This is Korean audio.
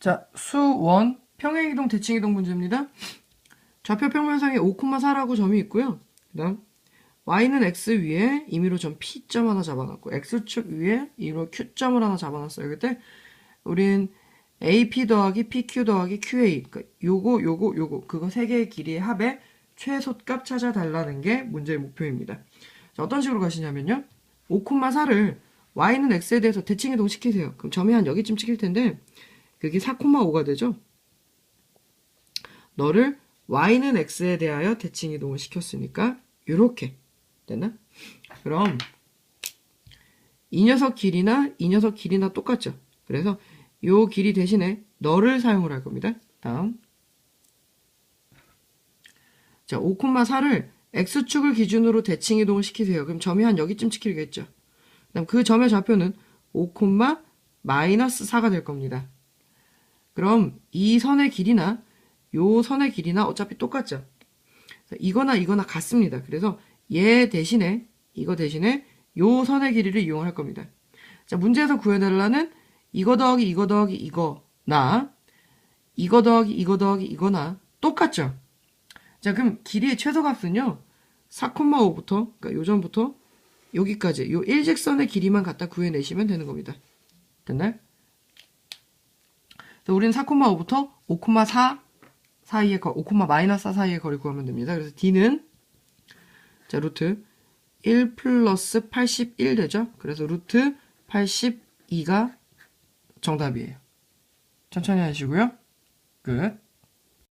자, 수원 평행이동 대칭이동 문제입니다. 좌표 평면상에 5,4라고 점이 있고요. 그 다음 y는 x 위에 임의로 점 P점 하나 잡아놨고 x축 위에 임의로 Q점을 하나 잡아놨어요. 그때 우린 AP 더하기 PQ 더하기 QA 그러니까 요거 요거 요거 그거 세 개의 길이의 합의 최소값 찾아달라는 게 문제의 목표입니다. 자, 어떤 식으로 가시냐면요. 5,4를 y는 x에 대해서 대칭이동 시키세요. 그럼 점이 한 여기쯤 찍힐 텐데 그게 4,5가 되죠. 너를 y는 x에 대하여 대칭 이동을 시켰으니까 이렇게 됐나? 그럼 이 녀석 길이나 이 녀석 길이나 똑같죠. 그래서 요 길이 대신에 너를 사용을 할 겁니다. 다음 자 5,4를 x축을 기준으로 대칭 이동을 시키세요. 그럼 점이 한 여기쯤 찍히겠죠. 그다음 그 점의 좌표는 5, 마이너스 4가 될 겁니다. 그럼 이 선의 길이나 요 선의 길이나 어차피 똑같죠. 이거나 이거나 같습니다. 그래서 얘 대신에 이거 대신에 요 선의 길이를 이용할 겁니다. 자 문제에서 구해달라는 이거 더하기 이거 더하기 이거나 이거 더하기 이거 더하기 이거나 똑같죠. 자 그럼 길이의 최소값은요 4,5부터 그러니까 요점부터 여기까지 요 일직선의 길이만 갖다 구해내시면 되는 겁니다. 됐나요? 우리는 4,5부터 5,4 사이의 거, 5, 마이너스 4 사이의 거리 구하면 됩니다. 그래서 D는 자 루트 1 플러스 81 되죠? 그래서 루트 82가 정답이에요. 천천히 하시고요. 끝.